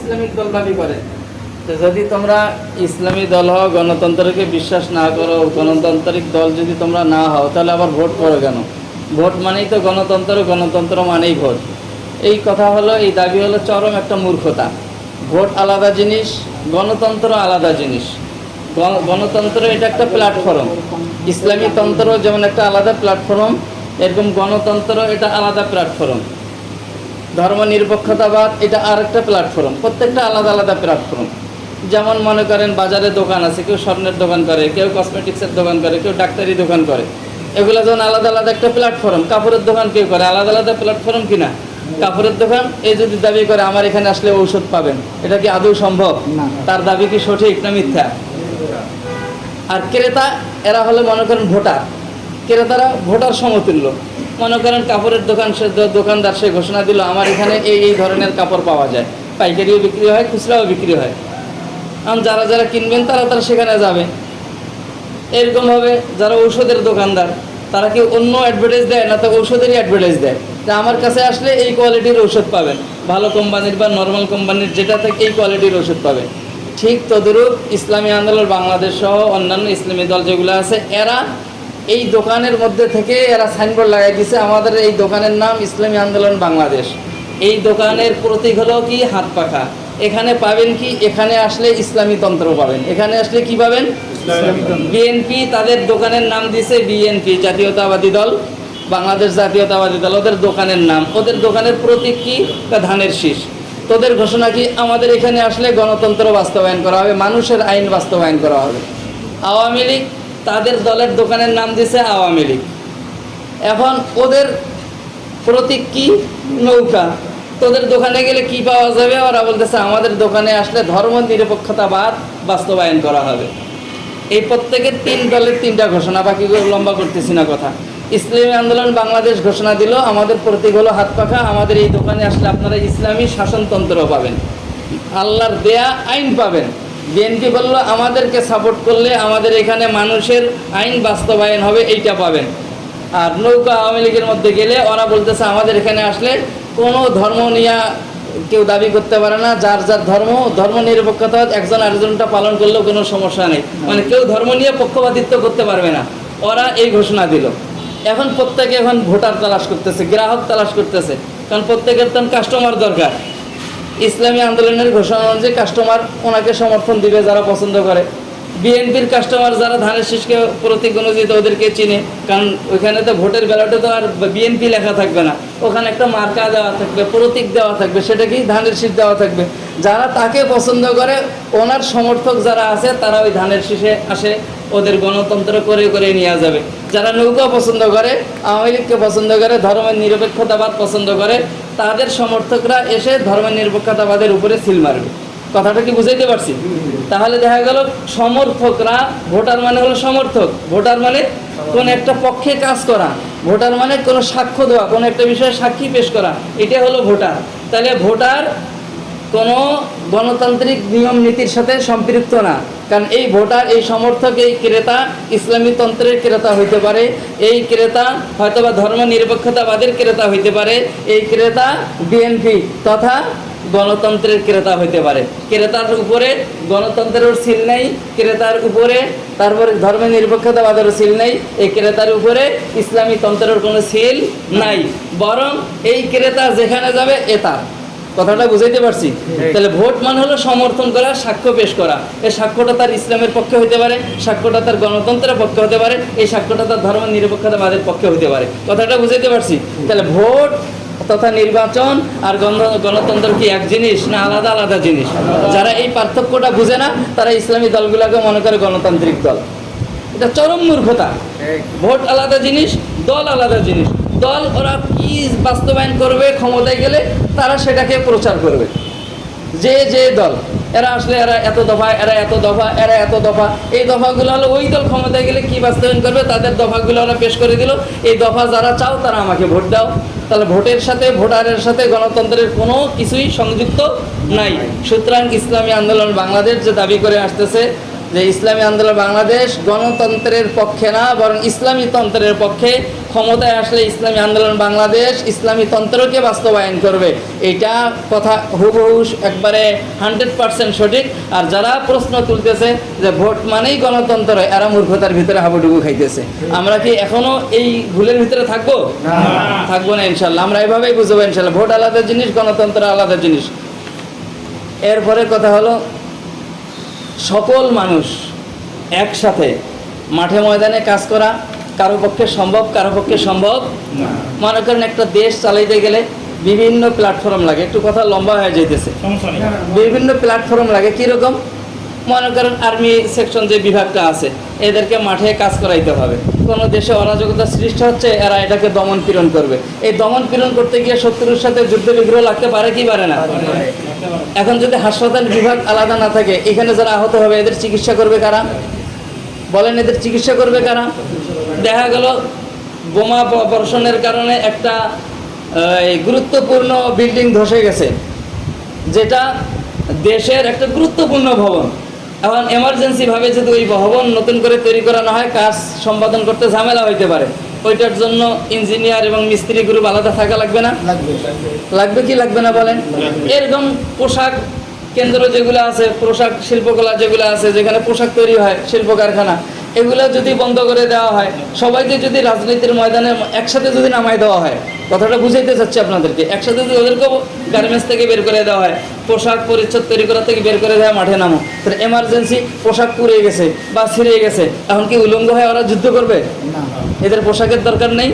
Islamic দল দাবি করে। তো যদি তোমরা ইসলামী দল হও, গণতন্ত্রকে বিশ্বাস না করো, গণতান্ত্রিক দল যদি তোমরা না হও, তাহলে আবার ভোট করো কেন? ভোট মানেই তো গণতন্ত্র গণতন্ত্র মানেই ভোট। এই কথা হলো, এই দাবি হলো চরম একটা মূর্খতা। ভোট আলাদা জিনিস, গণতন্ত্র আলাদা জিনিস। গণতন্ত্র এটা একটা প্ল্যাটফর্ম ইসলামী তন্ত্র যেমন একটা আলাদা প্ল্যাটফর্ম এরকম গণতন্ত্র এটা আলাদা প্ল্যাটফর্ম ধর্ম নিরপেক্ষতাবাদ এটা আর একটা প্ল্যাটফর্ম প্রত্যেকটা আলাদা আলাদা প্ল্যাটফর্ম যেমন মনে করেন বাজারে দোকান আছে কেউ স্বর্ণের দোকান করে কেউ কসমেটিক্সের দোকান করে কেউ ডাক্তারি দোকান করে। এগুলো যখন আলাদা আলাদা একটা প্ল্যাটফর্ম কাপড়ের দোকান কেউ করে আলাদা আলাদা প্ল্যাটফর্ম কিনা? কাপড়ের দোকান এই যদি দাবি করে আমার এখানে আসলে ঔষধ পাবেন এটা কি আদৌ সম্ভব? তার দাবি কি সঠিক না মিথ্যা? আর ক্রেতা এরা হলো মনে করেন ভোটার। ক্রেতারা ভোটার সমতুল্য। মনে করেন কাপড়ের দোকান সে দোকানদার সে ঘোষণা দিল, আমার এখানে এই এই ধরনের কাপড় পাওয়া যায়। পাইকারিও বিক্রি হয়, খুচরাও বিক্রি হয়। কারণ যারা যারা কিনবেন, তারা তারা সেখানে যাবে। এরকমভাবে যারা ঔষধের দোকানদার, তারা কি অন্য অ্যাডভার্টাইজ দেয় না, তো ঔষধেরই অ্যাডভার্টাইজ দেয়। তা আমার কাছে আসলে এই কোয়ালিটির ঔষধ পাবেন। ভালো কোম্পানির বা নর্মাল কোম্পানির যেটা থেকে এই কোয়ালিটির ওষুধ পাবেন ঠিক তদরূপ ইসলামী আন্দোলন, বাংলাদেশ সহ অন্যান্য ইসলামী দল যেগুলো আছে, এরা এই দোকানের মধ্যে থেকে এরা সাইনবোর্ড লাগাই দিছে আমাদের এই দোকানের নাম ইসলামী আন্দোলন বাংলাদেশ। এই দোকানের প্রতীক হলো কি? হাত পাখা। এখানে পাবেন কি? এখানে আসলে ইসলামী তন্ত্র পাবেন। এখানে আসলে কি পাবেন? বিএনপি তাদের দোকানের নাম দিছে বিএনপি জাতীয়তাবাদী দল বাংলাদেশ জাতীয়তাবাদী দল। ওদের দোকানের নাম। ওদের দোকানের প্রতীক কি? তা ধানের শীষ। তোদের ঘোষণা কি? আমাদের এখানে আসলে গণতন্ত্র বাস্তবায়ন করা হবে মানুষের আইন বাস্তবায়ন করা হবে। আওয়ামী লীগ তাদের দলের দোকানের নাম দিছে আওয়ামী লীগ। এখন ওদের প্রতীক কি নৌকা? তোদের দোকানে গেলে কি পাওয়া যাবে? ওরা বলতেছে, আমাদের দোকানে আসলে ধর্ম নিরপেক্ষতাবাদ বাস্তবায়ন করা হবে। এই প্রত্যেকের তিন দলের তিনটা ঘোষণা, বাকিগুলো লম্বা করতেছি না কথা। ইসলামী আন্দোলন বাংলাদেশ ঘোষণা দিল, আমাদের প্রতীক হলো হাত পাখা, আমাদের এই দোকানে আসলে আপনারা ইসলামী শাসনতন্ত্র পাবেন। আল্লাহর দেয়া আইন পাবেন। বিএনপি বলল, আমাদেরকে সাপোর্ট করলে আমাদের এখানে মানুষের আইন বাস্তবায়ন হবে, এইটা পাবেন। আর নৌকা আওয়ামী লীগের মধ্যে গেলে ওরা বলতেছে, আমাদের এখানে আসলে কোনো ধর্ম নিয়ে কেউ দাবি করতে পারে না। যার যার ধর্ম ধর্ম নিরপেক্ষতা, একজন আরেকজনটা পালন করলেও কোনো সমস্যা নেই। মানে কেউ ধর্ম নিয়ে পক্ষপাতিত্ব করতে পারবে না। ওরা এই ঘোষণা দিল। এখন প্রত্যেকে এখন ভোটার তালাশ করতেছে, গ্রাহক তালাশ করতেছে। কারণ প্রত্যেকের তখন কাস্টমার দরকার। ইসলামী আন্দোলনের ঘোষণা অনুযায়ী কাস্টমার ওনাকে সমর্থন দিবে যারা পছন্দ করে। বিএনপির কাস্টমার যারা ধানের শীষকে প্রতীক অনুযায়ী ওদেরকে চিনে, কারণ ওইখানে তো ভোটের ব্যালটে তো আর বিএনপি লেখা থাকবে না। ওখানে একটা মার্কা দেওয়া থাকবে, প্রতীক দেওয়া থাকবে, সেটা কি ধানের শীষ দেওয়া থাকবে। যারা তাকে পছন্দ করে, ওনার সমর্থক যারা আছে, তারা ওই ধানের শীষে আসে। ওদের গণতন্ত্র করে করে নিয়ে যাবে। যারা নৌকা পছন্দ করে, আওয়ামী লীগকে পছন্দ করে, ধর্মের নিরপেক্ষতাবাদ পছন্দ করে, তাদের সমর্থকরা এসে ধর্মের নিরপেক্ষতাবাদের উপরে সিল মারবে। কথাটা কি বুঝাইতে পারছি? তাহলে দেখা গেল সমর্থকরা, ভোটার মানে হলো সমর্থক। ভোটার মানে কোন একটা পক্ষে কাজ করা। ভোটার মানে কোনো সাক্ষ্য দেওয়া, কোনো একটা বিষয়ে সাক্ষী পেশ করা। এটা হলো ভোটার। তাহলে ভোটার কোনো গণতান্ত্রিক নিয়ম নীতির সাথে সম্পৃক্ত না। কারণ এই ভোটার, এই সমর্থক, এই ক্রেতা ইসলামী তন্ত্রের ক্রেতা হইতে পারে, এই ক্রেতা হয়তোবা ধর্ম নিরপেক্ষতাবাদের ক্রেতা হইতে পারে, এই ক্রেতা বিএনপি তথা গণতন্ত্রের ক্রেতা হইতে পারে। ক্রেতার উপরে গণতন্ত্রের সিল নেই, ক্রেতার উপরে তারপরে ধর্ম নিরপেক্ষতাবাদের সিল নেই, এই ক্রেতার উপরে ইসলামী তন্ত্রের কোনো সিল নাই। বরং এই ক্রেতা যেখানে যাবে, এ তার। কথাটা বুঝাইতে পারছি? তাহলে ভোট মানে হলো সমর্থন করা সাক্ষ্য পেশ করা। এই সাক্ষ্যটা তার ইসলামের পক্ষে হতে পারে সাক্ষ্যটা তার গণতন্ত্রের পক্ষে হতে পারে এই সাক্ষ্যটা তার ধর্ম নিরপেক্ষতাবাদের পক্ষে হতে পারে। কথাটা বুঝাইতে পারছি? তাহলে ভোট তথা নির্বাচন আর গণতন্ত্র কি এক জিনিস না আলাদা আলাদা জিনিস? যারা এই পার্থক্যটা বুঝে না তারা ইসলামী দলগুলোকে মনে করে গণতান্ত্রিক দল। এটা চরম মূর্খতা। ভোট আলাদা জিনিস দল আলাদা জিনিস। দল ওরা কি বাস্তবায়ন করবে, ক্ষমতায় গেলে তারা সেটাকে প্রচার করবে। যে যে দল, এরা আসলে এরা এত দফা, এরা এত দফা, এরা এত দফা, এই দফাগুলো হলো ওই দল ক্ষমতায় গেলে কি বাস্তবায়ন করবে? তাদের দফাগুলো ওরা পেশ করে দিল, এই দফা যারা চাও তারা আমাকে ভোট দাও। তাহলে ভোটের সাথে, ভোটারের সাথে গণতন্ত্রের কোনো কিছুই সংযুক্ত নাই। সুতরাং ইসলামী আন্দোলন বাংলাদেশ যে দাবি করে আসতেছে যে ইসলামী আন্দোলন বাংলাদেশ গণতন্ত্রের পক্ষে না বরং ইসলামী তন্ত্রের পক্ষে ক্ষমতায় আসলে ইসলামী আন্দোলন বাংলাদেশ ইসলামী তন্ত্রকে বাস্তবায়ন করবে। এটা কথা হুবহু একবারে হান্ড্রেড পার্সেন্ট সঠিক। আর যারা প্রশ্ন তুলতেছে যে ভোট মানেই গণতন্ত্র এরা মূর্খতার ভিতরে হাবুডুবু খাইতেছে। আমরা কি এখনও এই ভুলের ভিতরে থাকব? থাকব না ইনশাল্লাহ। আমরা এভাবেই বুঝব ইনশাল্লাহ। ভোট আলাদা জিনিস গণতন্ত্র আলাদা জিনিস। এরপরে কথা হলো সকল মানুষ একসাথে মাঠে ময়দানে কাজ করা কারও পক্ষে সম্ভব কারও পক্ষে সম্ভব মনে করেন একটা দেশ চালাইতে গেলে বিভিন্ন প্ল্যাটফর্ম লাগে। একটু কথা লম্বা হয়ে যেতেছে বিভিন্ন প্ল্যাটফর্ম লাগে। কীরকম? মনে করেন আর্মি সেকশন যে বিভাগটা আছে এদেরকে মাঠে কাজ করাইতে হবে। কোনো দেশে অরাজকতা সৃষ্টি হচ্ছে এরা এটাকে দমন পীড়ন করবে। এই দমন পীড়ন করতে গিয়ে শত্রুর সাথে যুদ্ধ বিগ্রহ লাগতে পারে কি পারে না? এখন যদি হাসপাতাল বিভাগ আলাদা না থাকে এখানে যারা আহত হবে এদের চিকিৎসা করবে কারা? বলেন এদের চিকিৎসা করবে কারা? দেখা গেল বোমা বর্ষণের কারণে একটা গুরুত্বপূর্ণ বিল্ডিং ধসে গেছে যেটা দেশের একটা গুরুত্বপূর্ণ ভবন। এখন এমার্জেন্সি ভাবে যদি ওই ভবন নতুন করে তৈরি করা না হয় কাজ সম্পাদন করতে ঝামেলা হইতে পারে। ওইটার জন্য ইঞ্জিনিয়ার এবং মিস্ত্রি গ্রুপ আলাদা থাকা লাগবে না? লাগবে কি লাগবে না বলেন? এরকম পোশাক কেন্দ্র যেগুলো আছে পোশাক শিল্পকলা যেগুলো আছে যেখানে পোশাক তৈরি হয় শিল্প কারখানা এগুলো যদি বন্ধ করে দেওয়া হয় সবাইকে যদি রাজনীতির ময়দানে একসাথে যদি নামাই দেওয়া হয় কথাটা বুঝাইতে চাচ্ছি আপনাদেরকে একসাথে যদি ওদেরকেও গার্মেন্টস থেকে বের করে দেওয়া হয় পোশাক পরিচ্ছদ তৈরি করা থেকে বের করে দেওয়া মাঠে নামো তাহলে এমার্জেন্সি পোশাক পুড়ে গেছে বা ছিঁড়ে গেছে এখন কি উলঙ্গ হয়ে ওরা যুদ্ধ করবে? এদের পোশাকের দরকার নেই?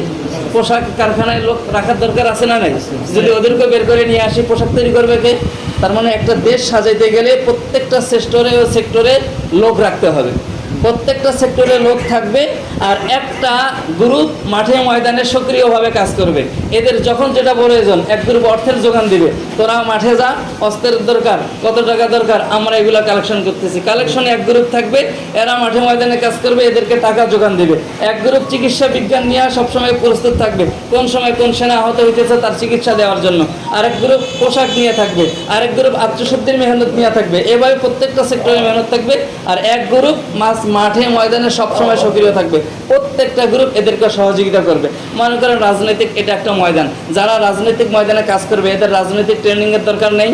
পোশাক কারখানায় লোক রাখার দরকার আছে না নাই? যদি ওদেরকে বের করে নিয়ে আসি পোশাক তৈরি করবে কে? তার মানে একটা দেশ সাজাইতে গেলে প্রত্যেকটা সেক্টরে ও সেক্টরে লোক রাখতে হবে। প্রত্যেকটা সেক্টরে লোক থাকবে আর একটা গ্রুপ মাঠে ময়দানে সক্রিয়ভাবে কাজ করবে। এদের যখন যেটা প্রয়োজন, এক গ্রুপ অর্থের যোগান দিবে। তোরা মাঠে যা অস্ত্রের দরকার, কত টাকা দরকার, আমরা এগুলো কালেকশন করতেছি। কালেকশনে এক গ্রুপ থাকবে, এরা মাঠে ময়দানে কাজ করবে, এদেরকে টাকা যোগান দিবে। এক গ্রুপ চিকিৎসা বিজ্ঞান নিয়ে সবসময় প্রস্তুত থাকবে। কোন সময় কোন সেনা আহত হইতেছে তার চিকিৎসা দেওয়ার জন্য। আরেক গ্রুপ পোশাক নিয়ে থাকবে, আরেক গ্রুপ আত্মশুদ্ধির মেহনত নিয়ে থাকবে। এভাবে প্রত্যেকটা সেক্টরে মেহনত থাকবে। আর এক গ্রুপ মাস মাঠে ময়দানে সবসময় সক্রিয় থাকবে। প্রত্যেকটা গ্রুপ এদেরকে সহযোগিতা করবে। মনে করেন রাজনৈতিক এটা একটা ময়দান। যারা রাজনৈতিক ময়দানে কাজ করবে এদের রাজনৈতিক ট্রেনিংয়ের দরকার নেই।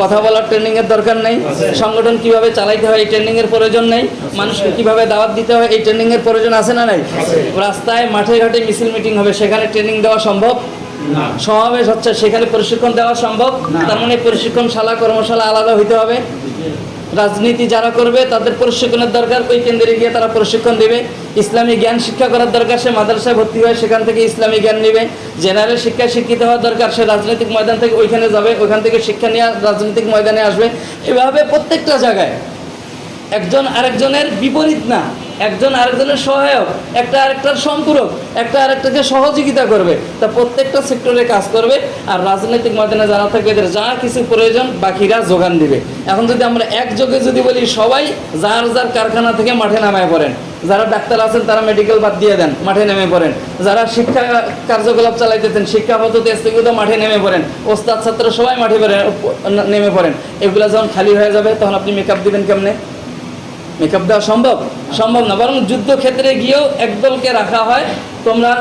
কথা বলার ট্রেনিং এর দরকার নেই। সংগঠন কীভাবে চালাইতে হয় এই ট্রেনিং এর প্রয়োজন নেই। মানুষকে কীভাবে দাওয়াত দিতে হয় এই ট্রেনিং এর প্রয়োজন আছে না নাই? রাস্তায় মাঠে ঘাটে মিছিল মিটিং হবে সেখানে ট্রেনিং দেওয়া সম্ভব? সমাবেশ হচ্ছে সেখানে প্রশিক্ষণ দেওয়া সম্ভব? তার মানে প্রশিক্ষণ শালা কর্মশালা আলাদা হইতে হবে? রাজনীতি যারা করবে, তাদের প্রশিক্ষণের দরকার ওই কেন্দ্রে গিয়ে তারা প্রশিক্ষণ দেবে। ইসলামী জ্ঞান শিক্ষা করার দরকার, সে মাদ্রাসায় ভর্তি হয় সেখান থেকে ইসলামী জ্ঞান নেবে। জেনারেল শিক্ষায় শিক্ষিত হওয়ার দরকার, সে রাজনৈতিক ময়দান থেকে ওইখানে যাবে, ওইখান থেকে শিক্ষা নিয়ে রাজনৈতিক ময়দানে আসবে। এভাবে প্রত্যেকটা জায়গায় একজন আরেকজনের বিপরীত না। একজন আরেকজনের সহায়ক, একটা আরেকটার সম্পূরক, একটা আরেকটাকে সহযোগিতা করবে। তা প্রত্যেকটা সেক্টরে কাজ করবে আর রাজনৈতিক ময়দানে যারা থাকবে এদের যা কিছু প্রয়োজন বাকিরা যোগান দিবে। এখন যদি আমরা একযোগে যদি বলি সবাই যার যার কারখানা থেকে মাঠে নামায় পড়েন, যারা ডাক্তার আছেন তারা মেডিকেল বাদ দিয়ে দেন, মাঠে নেমে পড়েন। যারা শিক্ষা কার্যকলাপ চালাইতেছেন, শিক্ষা পদ্ধতি স্থগিত মাঠে নেমে পড়েন। ওস্তাদ ছাত্র সবাই মাঠে নেমে পড়েন। এগুলো যখন খালি হয়ে যাবে তখন আপনি মেকআপ দিবেন কেমনে? মেকআপ দেওয়া সম্ভব? সম্ভব না, বরং যুদ্ধক্ষেত্রে গিয়েও একদলকে রাখা হয়। তোমরা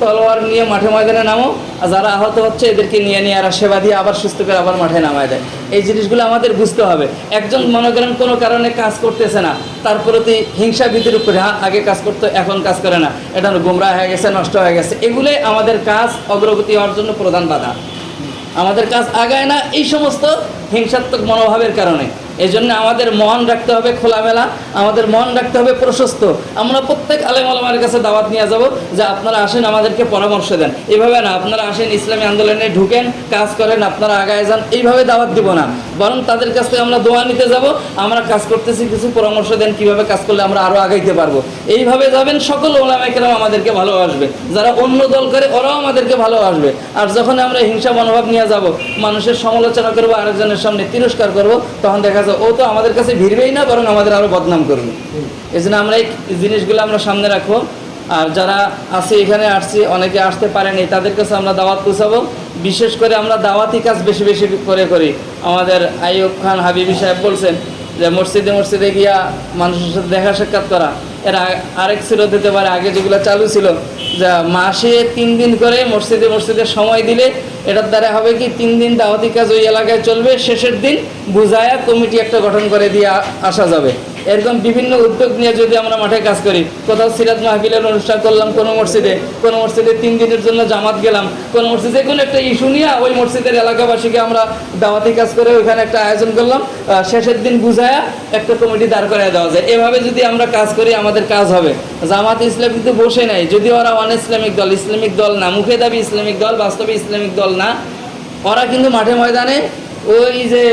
তলোয়ার নিয়ে মাঠে ময়দানে নামো, আর যারা আহত হচ্ছে এদেরকে নিয়ে নিয়ে আর সেবা দিয়ে আবার সুস্থ করে আবার মাঠে নামায় দেয়। এই জিনিসগুলো আমাদের বুঝতে হবে। একজন মনে করেন কোনো কারণে কাজ করতেছে না, তার প্রতি হিংসা বিদ্রুপ করে হ্যাঁ আগে কাজ করতো, এখন কাজ করে না। এটা গোমরা হয়ে গেছে, নষ্ট হয়ে গেছে। এগুলোই আমাদের কাজ, অগ্রগতি হওয়ার জন্য প্রধান বাধা। আমাদের কাজ আগায় না, এই সমস্ত হিংসাত্মক মনোভাবের কারণে। এই জন্য আমাদের মন রাখতে হবে খোলামেলা, আমাদের মন রাখতে হবে প্রশস্ত। আমরা প্রত্যেক আলেম আলমার কাছে দাওয়াত নিয়ে যাব যে আপনারা আসেন, আমাদেরকে পরামর্শ দেন। এভাবে না, আপনারা আসেন, ইসলামী আন্দোলনে ঢুকেন, কাজ করেন, আপনারা আগায় যান, এইভাবে দাওয়াত দিব না। বরং তাদের কাছ থেকে আমরা দোয়া নিতে যাব, আমরা কাজ করতেছি, কিছু পরামর্শ দেন, কীভাবে কাজ করলে আমরা আরও আগাইতে পারব। এইভাবে যাবেন, সকল ওলামাইকেরাও আমাদেরকে ভালোবাসবে। যারা অন্য দল করে, ওরাও আমাদেরকে ভালোবাসবে। আর যখন আমরা হিংসা মনোভাব নিয়ে যাব, মানুষের সমালোচনা করব, আরেকজনের সামনে তিরস্কার করব, তখন দেখা যায় ও তো আমাদের কাছে ভিড়বেই না বরং আমাদের আরও বদনাম করবে। এই জন্য আমরা এই জিনিসগুলো আমরা সামনে রাখব। আর যারা আছে এখানে আসছি অনেকে আসতে পারেনি তাদের কাছে আমরা দাওয়াত পৌঁছাবো। বিশেষ করে আমরা দাওয়াতি কাজ বেশি বেশি করে করি। আমাদের আইয়ুব খান হাবিবি সাহেব বলছেন যে মসজিদে মসজিদে গিয়া মানুষের সাথে দেখা সাক্ষাৎ করা। এর আরেক সিরত দিতে পারে, আগে যেগুলো চালু ছিল। যা মাসে তিন দিন করে মসজিদে মসজিদে সময় দিলে, এটার দ্বারা হবে কি, তিন দিন দাওয়াতি কাজ ওই এলাকায় চলবে, শেষের দিন বুঝায়া কমিটি একটা গঠন করে দিয়ে আসা যাবে। এরকম বিভিন্ন উদ্যোগ নিয়ে যদি আমরা মাঠে কাজ করি, কোথাও সিরাজ মাহফিলের অনুষ্ঠান করলাম কোনো মসজিদে কোনো মসজিদে তিন দিনের জন্য জামাত গেলাম, কোনো মসজিদে কোনো একটা ইস্যু নিয়ে ওই মসজিদের এলাকাবাসীকে আমরা দাওয়াতি কাজ করে ওইখানে একটা আয়োজন করলাম শেষের দিন বুঝায়া একটা কমিটি দাঁড় করে দেওয়া যায়। এভাবে যদি আমরা কাজ করি, আমাদের কাজ হবে। জামাত ইসলাম কিন্তু বসে নাই। যদি ওরা অন ইসলামিক দল ইসলামিক দল না, মুখে দাবি ইসলামিক দল, বাস্তবে ইসলামিক দল না, ওরা কিন্তু মাঠে ময়দানে ওই যে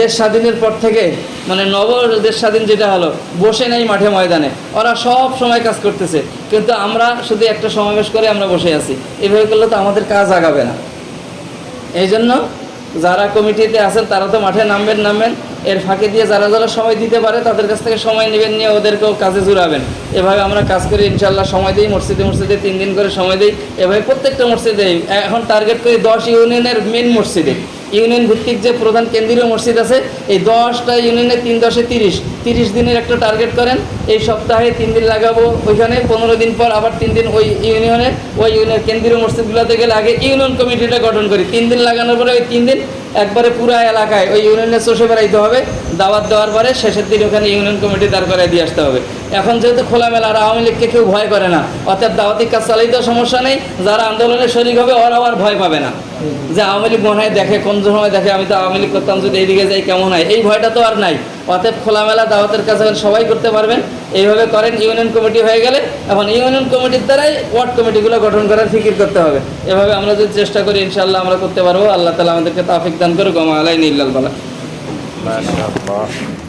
দেশ স্বাধীনের পর থেকে মানে নব দেশ স্বাধীন যেটা হলো, বসে নেই মাঠে ময়দানে। ওরা সব সময় কাজ করতেছে। কিন্তু আমরা শুধু একটা সমাবেশ করে আমরা বসে আছি। এভাবে করলে তো আমাদের কাজ আগাবে না। এই জন্য যারা কমিটিতে আছেন, তারা তো মাঠে নামবেন নামবেন। এর ফাঁকে দিয়ে যারা যারা সময় দিতে পারে, তাদের কাছ থেকে সময় নেবেন, নিয়ে ওদেরকেও কাজে জুড়াবেন। এভাবে আমরা কাজ করি ইনশাল্লাহ সময় দিই, মসজিদে মসজিদে তিন দিন করে সময় দিই। এভাবে প্রত্যেকটা মসজিদে এখন টার্গেট করি দশ ইউনিয়নের মেন মসজিদে। ইউনিয়ন ভিত্তিক যে প্রধান কেন্দ্রীয় মসজিদ আছে, এই দশটা ইউনিয়নে তিন দশে তিরিশ। তিরিশ দিনের একটা টার্গেট করেন, এই সপ্তাহে তিন দিন লাগাবো ওইখানে, পনেরো দিন পর আবার তিন দিন ওই ইউনিয়নে, ওই ইউনিয়ন কেন্দ্রীয় মসজিদগুলোতে গেলে আগে ইউনিয়ন কমিটিটা গঠন করি। তিন দিন লাগানোর পরে ওই তিন দিন একবারে পুরা এলাকায় ওই ইউনিয়নে চষে বেড়াইতে হবে। দাওয়াত দেওয়ার পরে শেষের দিন ওখানে ইউনিয়ন কমিটি দাঁড় করায় দিয়ে আসতে হবে। এখন যেহেতু খোলামেলা, আর আওয়ামী লীগকে কেউ ভয় করে না, অর্থাৎ দাওয়াতিক কাজ চালাইতেও সমস্যা নেই, যারা আন্দোলনে শরিক হবে ওরা আর ভয় পাবে না। যে আওয়ামী লীগ মনে হয় দেখে, কোন সময় দেখে আমি তো আওয়ামী লীগ করতাম, যদি এইদিকে যাই কেমন হয়? এই ভয়টা তো আর নাই। অতএব খোলামেলা দাওয়াতের কাজ এখন সবাই করতে পারবেন। এইভাবে করেন ইউনিয়ন কমিটি হয়ে গেলে এখন ইউনিয়ন কমিটির দ্বারাই ওয়ার্ড কমিটিগুলো গঠন করার ফিকির করতে হবে। এভাবে আমরা যদি চেষ্টা করি ইনশাল্লাহ আমরা করতে পারব। আল্লাহ তালা আমাদেরকে তাফিক দান করুক। আমা আলাই নীল বালা। Last shot block.